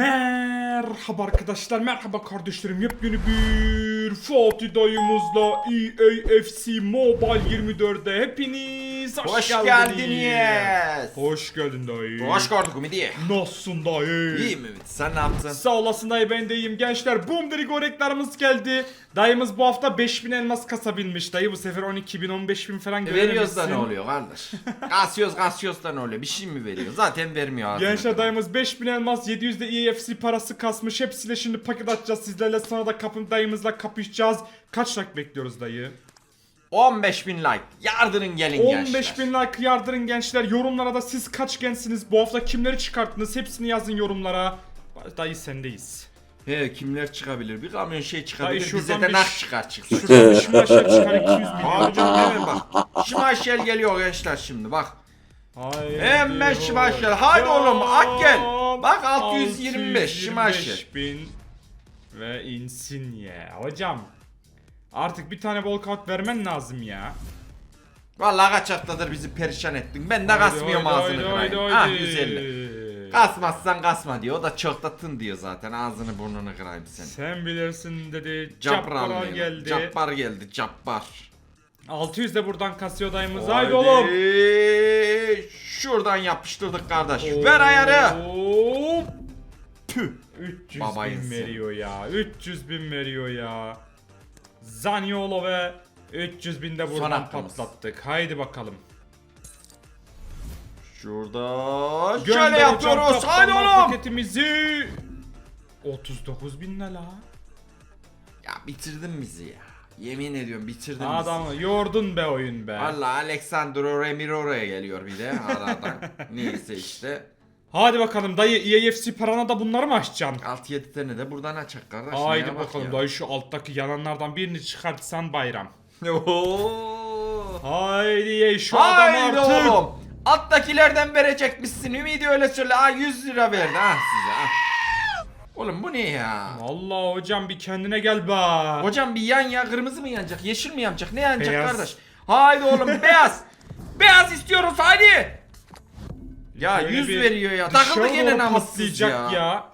Merhaba arkadaşlar, merhaba kardeşlerim. Yepyeni bir Fatih dayımızla EAFC Mobile 24'de hepiniz hoş, Hoş geldiniz. Hoş geldin dayı. Hoş gördük Ümidi. Nasılsın dayı? İyiyim Ümit. Sen ne yaptın? Sağ olasın dayı ben de iyiyim gençler. Boom Drigo reklamımız geldi. Dayımız bu hafta 5000 elmas kasabilmiş. Dayı bu sefer 12 bin 15 bin falan Veriyoruz da ne oluyor kardeş? kasıyoruz kasıyoruz da ne oluyor? Bir şey mi veriyor? Zaten vermiyor ağzını. Gençler dayımız 5000 elmas 700 de EFC parası kasmış. Hepsiyle şimdi paket açacağız sizlerle. Sonra da kapım dayımızla kapışacağız. Kaç like bekliyoruz dayı? 15 bin like. Yardırın gelin 15 gençler. bin like yardırın gençler. Yorumlara da siz kaç gensiniz? Bu hafta kimleri çıkarttınız? Hepsini yazın yorumlara. Dayı sendeyiz. He kimler çıkabilir? Bir kamyon şey Dayı çıkabilir. Bize şuradan de bir- nak çıkar çıksın. Şuradan bir şimaşer çıkar 200 milyon. Hocam hemen bak. Şimaşel geliyor gençler şimdi bak. Haydi Hemen Şimaşel. Haydi oğlum, ak gel. Bak, 625 625 Şimaşel. bin ve Insigne. Hocam artık bir tane walkout vermen lazım ya. Vallahi kaç haftadır bizi perişan ettin. Ben de Haydi, kasmıyorum ağzını haydi, kırayım. Ah 150. Kasmazsan kasma diyor. O da çok da tın diyor zaten. Ağzını burnunu kırayım seni. Sen bilirsin dedi. Cabbar geldi. Cabbar geldi. Cabbar. 600 de buradan kasıyor dayımız. Haydi oğlum. Şuradan yapıştırdık kardeş. Ver ayarı. Tüh. 300 Babayın bin veriyor ya. 300 bin veriyor ya. Zaniolo ve 300 bin de Son buradan hakkımız. patlattık. Haydi bakalım. Şurada. Şöyle yapıyoruz. Haydi oğlum. Paketimizi. 39 bin ne la? Ya bitirdin bizi ya. Yemin ediyorum bitirdin bizi. Adamı yordun be oyun be. Valla Alexandro Remiro'ya geliyor bir de aradan. Neyse işte. Hadi bakalım dayı EAFC parana da bunları mı açacaksın? 6-7 tane de buradan açak kardeş. Haydi neye bak bakalım ya. dayı şu alttaki yananlardan birini çıkartsan bayram. Oo. Haydi ye şu adam Haydi artık. oğlum. Alttakilerden verecekmişsin. Ümidi öyle söyle. Aa 100 lira verdi ha size. ha. Oğlum bu ne ya? Vallahi hocam bir kendine gel be. Hocam bir yan ya kırmızı mı yanacak? Yeşil mi yanacak? Ne yanacak Beyaz. kardeş? Haydi oğlum beyaz. Beyaz istiyoruz haydi. Ya Şöyle 100 bir veriyor ya. dışarı Takıldı gene doğru namussuz patlayacak ya. ya.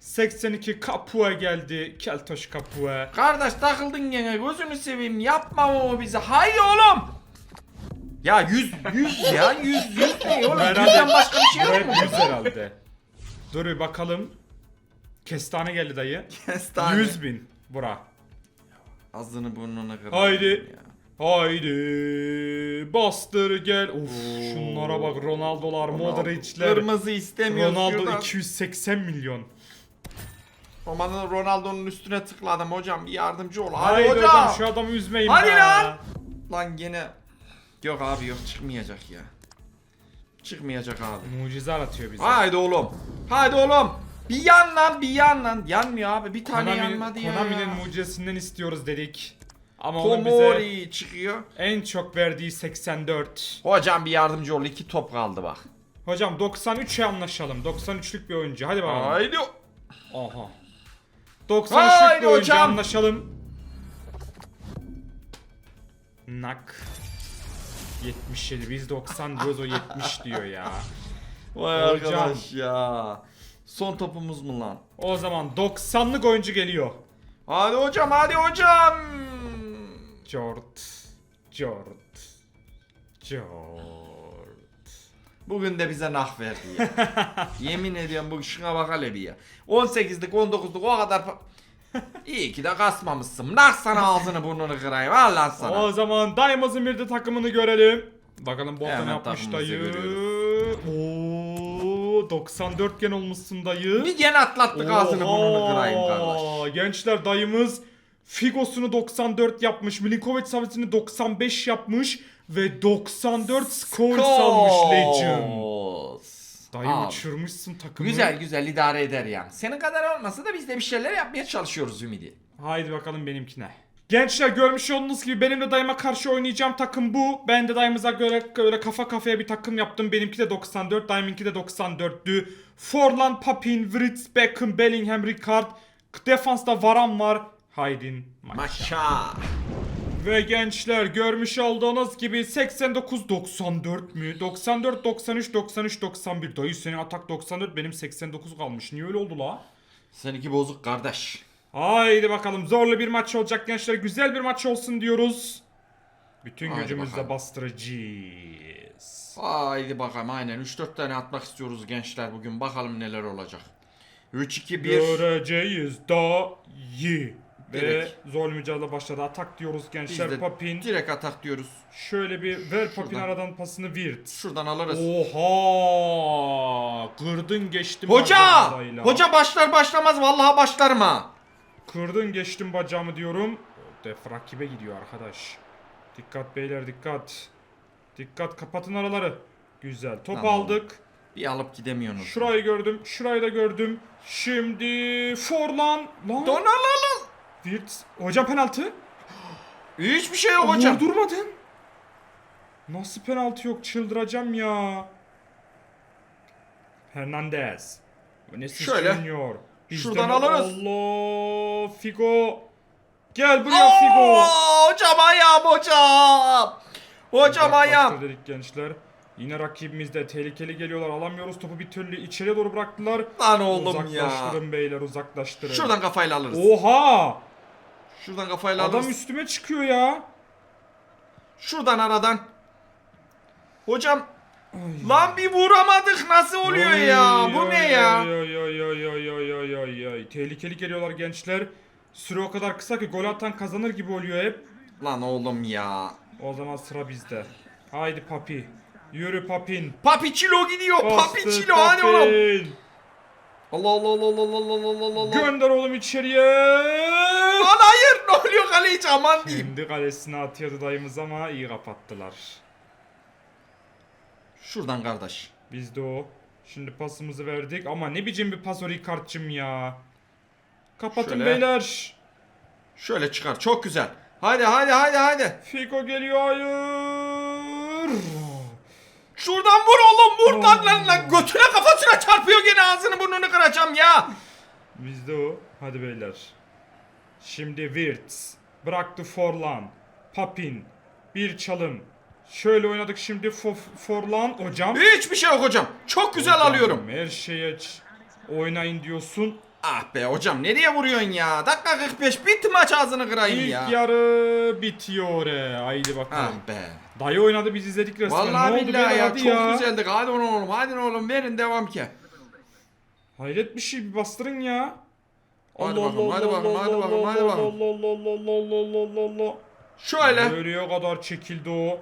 82 Kapua geldi. Keltoş Kapua. Kardeş takıldın gene gözünü seveyim yapma o bize. Haydi oğlum. Ya 100 100 ya 100 100 ne oğlum? Yüzden başka bir şey yok mu? 100 herhalde. Dur bir bakalım. Kestane geldi dayı. Kestane. 100 bin. Bura. Ağzını burnuna kırdım Haydi. ya. Haydi bastır gel. Of şunlara bak Ronaldo'lar, Modric'ler. Kırmızı istemiyoruz Ronaldo şuradan. 280 milyon. Roman'ın Ronaldo'nun üstüne tıkladım hocam bir yardımcı ol. Haydi Hadi, hocam. hocam. şu adamı üzmeyin Hadi be. lan. Lan gene. Yok abi yok çıkmayacak ya. Çıkmayacak abi. Mucize aratıyor bize. Haydi oğlum. Haydi oğlum. Bir yan lan bir yan lan. Yanmıyor abi bir tane Konami'nin, yanmadı ya. Konami'nin mucizesinden istiyoruz dedik. Ama onun bize Tomori çıkıyor. en çok verdiği 84. Hocam bir yardımcı ol. iki top kaldı bak. Hocam 93'e anlaşalım. 93'lük bir oyuncu. Hadi bakalım. Haydi. Aha. 93'lük Haydi bir oyuncu hocam. anlaşalım. Nak. 77 biz 90 diyoruz o 70 diyor ya. Vay Hocam. arkadaş ya. Son topumuz mu lan? O zaman 90'lık oyuncu geliyor. Hadi hocam hadi hocam. Jort. Jort. Jort. Bugün de bize nah verdi ya. Yemin ediyorum bu şuna bak hele bir ya. 18'lik 19'luk o kadar pa- İyi ki de kasmamışsın. Nah sana ağzını burnunu kırayım. Al lan sana. O zaman Daimaz'ın bir de takımını görelim. Bakalım bu hafta ne Hemen yapmış takımımızı dayı. Oo, 94 gen olmuşsun dayı. Bir gene atlattık ağzını burnunu kırayım kardeş. Gençler dayımız Figos'unu 94 yapmış. Milinkovic Savic'ini 95 yapmış. Ve 94 Scholes almış Legend. Dayı Abi, uçurmuşsun takımı. Güzel güzel idare eder yani. Senin kadar olmasa da biz de bir şeyler yapmaya çalışıyoruz Ümidi. Haydi bakalım benimkine. Gençler görmüş olduğunuz gibi benim de dayıma karşı oynayacağım takım bu. Ben de dayımıza göre böyle kafa kafaya bir takım yaptım. Benimki de 94, dayımınki de 94'tü. Forlan, Papin, Writz, Beckham, Bellingham, Ricard. Defansta Varan var. Haydin. Maşa. Ve gençler görmüş olduğunuz gibi 89 94 mü? 94 93 93 91. Dayı senin atak 94 benim 89 kalmış. Niye öyle oldu la? Seninki bozuk kardeş. Haydi bakalım zorlu bir maç olacak gençler. Güzel bir maç olsun diyoruz. Bütün Haydi gücümüzle bakalım. bastıracağız. Haydi bakalım aynen 3-4 tane atmak istiyoruz gençler bugün. Bakalım neler olacak. 3-2-1. Göreceğiz dayı. Ve Direkt. zor mücadele başladı. Atak diyoruz Biz gençler. de Papin. direkt atak diyoruz. Şöyle bir ver Papin Şuradan. aradan pasını virt. Şuradan alırız. Oha! Kırdın geçtim Hoca! bacağımı. Hoca başlar başlamaz vallahi başlarım ha. Kırdın geçtim bacağımı diyorum. Def rakibe gidiyor arkadaş. Dikkat beyler dikkat. Dikkat kapatın araları. Güzel. Top Tamam. aldık. Bir alıp gidemiyorsunuz. Şurayı gördüm. Şurayı da gördüm. Şimdi Forlan. Lan. Donalalım. Wirtz. Hocam penaltı. Hiçbir şey yok hocam. Vurdurmadın. Nasıl penaltı yok çıldıracağım ya. Hernandez. Vinicius Şöyle. Junior. Bizden Şuradan alırız. Allah Figo. Gel buraya Figo. Oo, hocam ayağım hocam. Hocam ayağım. Dedik gençler. Yine rakibimizde tehlikeli geliyorlar. Alamıyoruz topu bir türlü içeriye doğru bıraktılar. Lan oğlum ya. uzaklaştırın beyler uzaklaştırın. Şuradan kafayla alırız. Oha! Şuradan kafayla Adam alırız. üstüme çıkıyor ya. Şuradan aradan. Hocam lan bir vuramadık nasıl oluyor ya? Bu ne ya? Ay, ay, ay, ay, ay, ay, ay, ay, ay. Tehlikeli geliyorlar gençler. Süre o kadar kısa ki gol atan kazanır gibi oluyor hep. Lan oğlum ya. O zaman sıra bizde. Haydi papi. Yürü papin. Papi Çilo gidiyor. Papi Bastı Çilo hadi oğlum. papin. Allah Allah Allah Allah Allah Allah Allah Allah. Gönder oğlum içeriye. Lan hayır ne oluyor kaleci aman diyeyim. Kendi kalesine atıyordu dayımız ama iyi kapattılar. Şuradan kardeş. Biz de o. Şimdi pasımızı verdik ama ne biçim bir pas o Ricard'cım ya. Kapatın Şöyle. beyler. Şöyle çıkar çok güzel. Hadi hadi hadi hadi. Figo geliyor hayır. Şuradan vur oğlum vur lan lan lan. Götüne kafasına çarpıyor gene ağzını burnunu kıracağım ya. Bizde o. Hadi beyler. Şimdi Wirtz. Bıraktı Forlan. Papin. Bir çalım. Şöyle oynadık şimdi Fo- Forlan. Hocam. Hiçbir şey yok hocam. Çok güzel Hocam, alıyorum. Her şeye oynayın diyorsun. Ah be hocam nereye vuruyorsun ya? Dakika 45 bitti maç ağzını kırayım İlk ya. yarı bitiyor. he. Haydi bakalım. Ah be. Dayı oynadı biz izledik resmen. Vallahi ne oldu billahi ya Hadi çok ya. güzeldik. Hadi oğlum hadi oğlum verin devam ki. Hayret bir şey bir bastırın ya. Hadi bakalım, hadi bakalım, hadi bakalım, hadi bakalım. Allah Allah Allah Allah Allah Allah. Şöyle Nereye kadar çekildi o?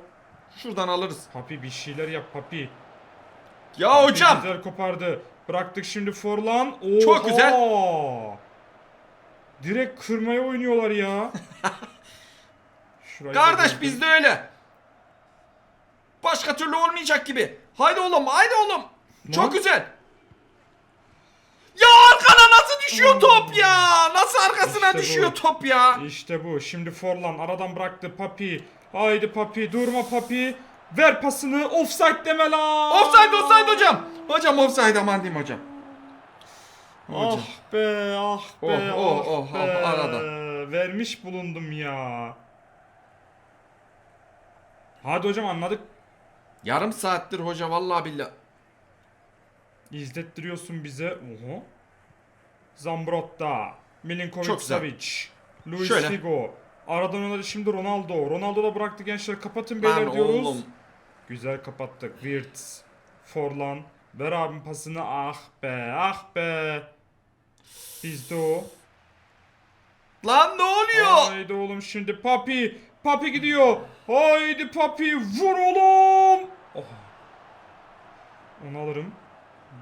şuradan alırız. Papi bir şeyler yap papi. Ya hocam Güzel kopardı. Bıraktık şimdi Forlan. Oha! Çok güzel. Direkt kırmaya oynuyorlar ya. Şurayı kardeş bizde öyle. Başka türlü olmayacak gibi. Haydi oğlum haydi oğlum. Çok Lan. güzel. Ya arkana nasıl düşüyor top ya? Nasıl arkasına İşte bu. düşüyor top ya? İşte bu. Şimdi Forlan aradan bıraktı Papi. Haydi Papi durma Papi. Ver pasını. Offside deme lan. Offside offside hocam. Hocam offside aman diyeyim hocam. Hocam. Ah be ah be Oh, oh, ah oh, be. oh, arada. Vermiş bulundum ya. Hadi hocam anladık. Yarım saattir hoca vallahi billahi. İzlettiriyorsun bize. Oho. Zambrotta. Milinkovic. Savic. Luis Şöyle. Figo. Aradan oynadı şimdi Ronaldo. Ronaldo da bıraktı gençler. Kapatın Lan beyler diyoruz. oğlum. Güzel kapattık. Wirtz. Forlan. Ver abim pasını. Ah be ah be. Bizde o. Lan ne oluyor? Haydi oğlum şimdi Papi. Papi gidiyor. Haydi Papi vur oğlum. Oh. Onu alırım.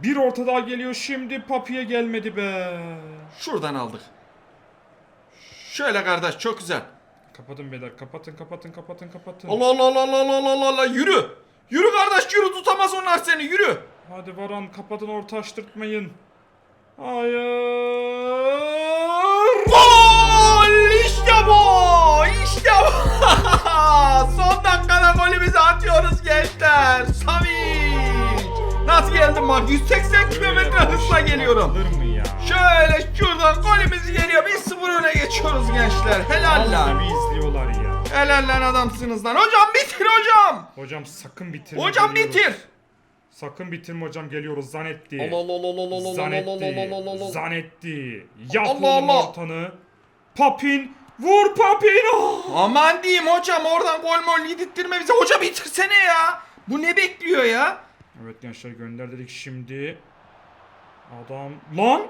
Bir orta daha geliyor şimdi Papi'ye gelmedi be. Şuradan aldık. Şöyle kardeş çok güzel. Kapatın beyler kapatın kapatın kapatın kapatın. Allah Allah Allah Allah Allah Allah Allah yürü. Yürü kardeş yürü tutamaz onlar seni yürü. Hadi Varan kapatın orta açtırtmayın. Hayır. Gol işte bu işte bu. Son dakikada golümüzü atıyoruz gençler. Savic. Nasıl geldim bak 180 kilometre hızla geliyorum. Alır mı ya? Şöyle şuradan golümüz geliyor 1-0 öne geçiyoruz gençler. Helal Helal lan adamsınız lan. Hocam bitir hocam. Hocam sakın bitirme. Hocam geliyoruz. bitir. Sakın bitirme hocam geliyoruz Zanetti. Allah Allah Allah Allah Allah Allah Zanetti. Allah Allah Allah. Zanetti. Yap Allah oğlum Allah. ortanı. Papin. Vur Papin. Oh! Aman diyeyim hocam oradan gol mol yedirttirme bize. Hoca bitirsene ya. Bu ne bekliyor ya? Evet gençler gönder dedik şimdi. Adam. Lan.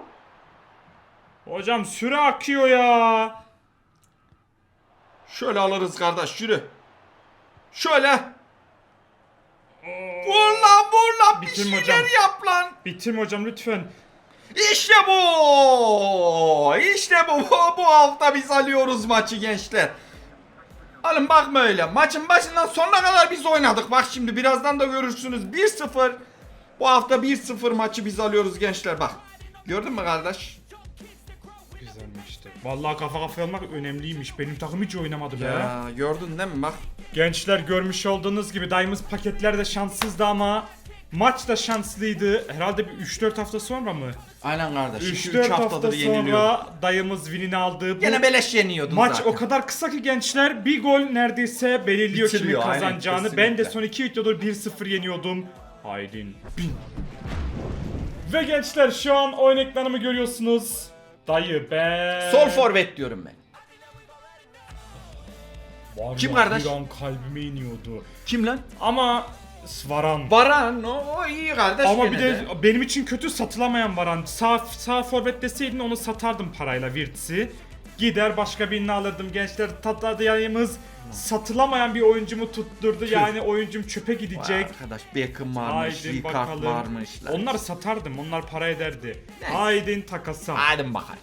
Hocam süre akıyor ya. Şöyle alırız kardeş yürü. Şöyle. Vur lan vur lan bir Bitirme şeyler hocam. yap lan. Bitirme hocam lütfen. İşte bu. İşte bu. Bu, bu hafta biz alıyoruz maçı gençler. Alın bakma öyle. Maçın başından sonuna kadar biz oynadık. Bak şimdi birazdan da görürsünüz. 1-0. Bu hafta 1-0 maçı biz alıyoruz gençler bak. Gördün mü kardeş? Güzelmiş işte. Vallahi kafa kafaya almak önemliymiş. Benim takım hiç oynamadı be. Ya gördün değil mi bak. Gençler görmüş olduğunuz gibi dayımız paketler de şanssızdı ama maç da şanslıydı. Herhalde bir 3-4 hafta sonra mı? Aynen kardeş. 3-4 3 hafta haftadır yeniliyor. sonra dayımız winini aldı. Bu Gene beleş yeniyordun maç zaten. o kadar kısa ki gençler bir gol neredeyse belirliyor kimin Bitiriyor, aynen, kazanacağını. ben de kesinlikle. son iki videodur 1-0 yeniyordum. Haydin bin. Ve gençler şu an oyun ekranımı görüyorsunuz. Dayı ben... Sol forvet diyorum ben. Var Kim ya, kardeş? Bir an kalbime iniyordu. Kim lan? Ama Svaran. Baran o, o iyi kardeş Ama gene bir de benim için kötü satılamayan Varan. Sağ, sağ forvet deseydin onu satardım parayla Wirtz'i. Gider başka birini alırdım. Gençler tatadayımız satılamayan bir oyuncumu tutturdu. Yani oyuncum çöpe Vay gidecek. Arkadaş Beckham varmış, Haydin Ricard bakalım. varmış. lan. Onları satardım. Onlar para ederdi. Neyse. Haydin takasa. Hadi bakalım.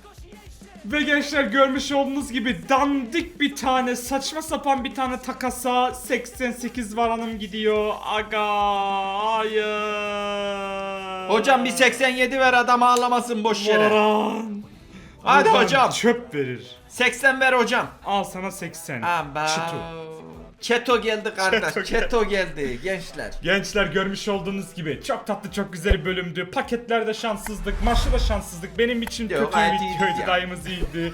Ve gençler görmüş olduğunuz gibi dandik bir tane saçma sapan bir tane takasa 88 varanım gidiyor. Aga hayır. Hocam bir 87 ver adam ağlamasın boş yere. Varan. Hadi Buradan hocam. Çöp verir. 80 ver hocam. Al sana 80. Aba. Çito. Çeto geldi kardeş. Çeto Çeto, geldi gençler. Gençler görmüş olduğunuz gibi çok tatlı çok güzel bir bölümdü. Paketlerde şanssızlık, maçta da şanssızlık. Benim için Yok, kötü bir iyiydi videoydu, ya. dayımız iyiydi.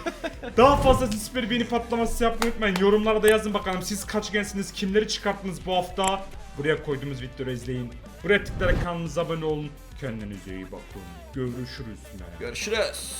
Daha fazla süper beni patlaması yapmayı unutmayın. Yorumlara da yazın bakalım siz kaç gensiniz, kimleri çıkarttınız bu hafta. Buraya koyduğumuz videoları izleyin. Buraya tıklayarak kanalımıza abone olun. Kendinize iyi bakın. Görüşürüz. Görüşürüz.